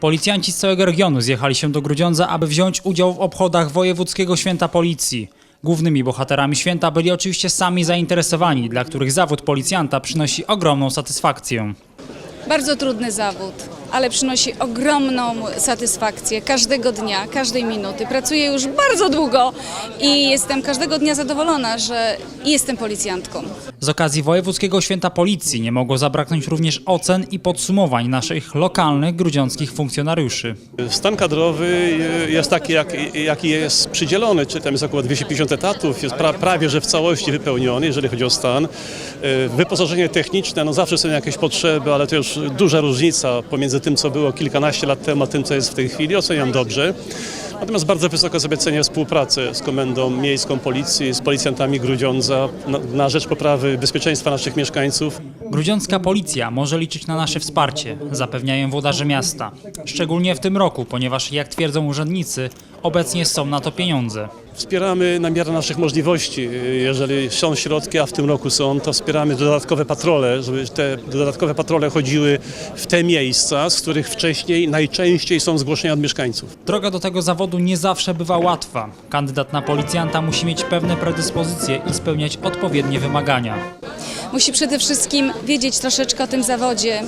Policjanci z całego regionu zjechali się do Grudziądza, aby wziąć udział w obchodach Wojewódzkiego Święta Policji. Głównymi bohaterami święta byli oczywiście sami zainteresowani, dla których zawód policjanta przynosi ogromną satysfakcję. Bardzo trudny zawód, ale przynosi ogromną satysfakcję każdego dnia, każdej minuty. Pracuję już bardzo długo i jestem każdego dnia zadowolona, że jestem policjantką. Z okazji Wojewódzkiego Święta Policji nie mogło zabraknąć również ocen i podsumowań naszych lokalnych grudziąckich funkcjonariuszy. Stan kadrowy jest taki, jak, jaki jest przydzielony, czy tam jest około 250 etatów, jest pra, prawie że w całości wypełniony, jeżeli chodzi o stan. E, Wyposażenie techniczne, no zawsze są jakieś potrzeby, ale to już duża różnica pomiędzy tym, co było kilkanaście lat temu, a tym, co jest w tej chwili. Oceniam dobrze. Natomiast bardzo wysoko sobie cenię współpracę z Komendą Miejską Policji, z policjantami Grudziądza na, na rzecz poprawy bezpieczeństwa naszych mieszkańców. Grudziącka Policja może liczyć na nasze wsparcie, zapewniają włodarze miasta. Szczególnie w tym roku, ponieważ jak twierdzą urzędnicy, obecnie są na to pieniądze. Wspieramy na miarę naszych możliwości. Jeżeli są środki, a w tym roku są, to wspieramy dodatkowe patrole, żeby te dodatkowe patrole chodziły w te miejsca, z których wcześniej najczęściej są zgłoszenia od mieszkańców. Droga do tego zawodu nie zawsze bywa łatwa. Kandydat na policjanta musi mieć pewne predyspozycje i spełniać odpowiednie wymagania. Musi przede wszystkim wiedzieć troszeczkę o tym zawodzie,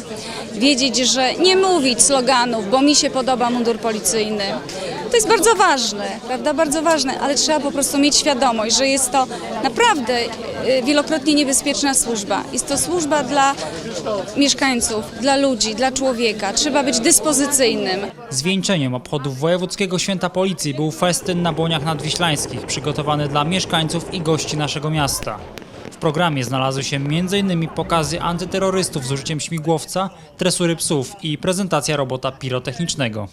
wiedzieć, że nie mówić sloganów, bo mi się podoba mundur policyjny. To jest bardzo ważne, prawda? Bardzo ważne, ale trzeba po prostu mieć świadomość, że jest to naprawdę y, wielokrotnie niebezpieczna służba. Jest to służba dla mieszkańców, dla ludzi, dla człowieka. Trzeba być dyspozycyjnym. Zwieńczeniem obchodów Wojewódzkiego Święta Policji był festyn na Błoniach Nadwiślańskich, przygotowany dla mieszkańców i gości naszego miasta. Programie znalazły się m.in. pokazy antyterrorystów z użyciem śmigłowca, tresury psów i prezentacja robota pirotechnicznego.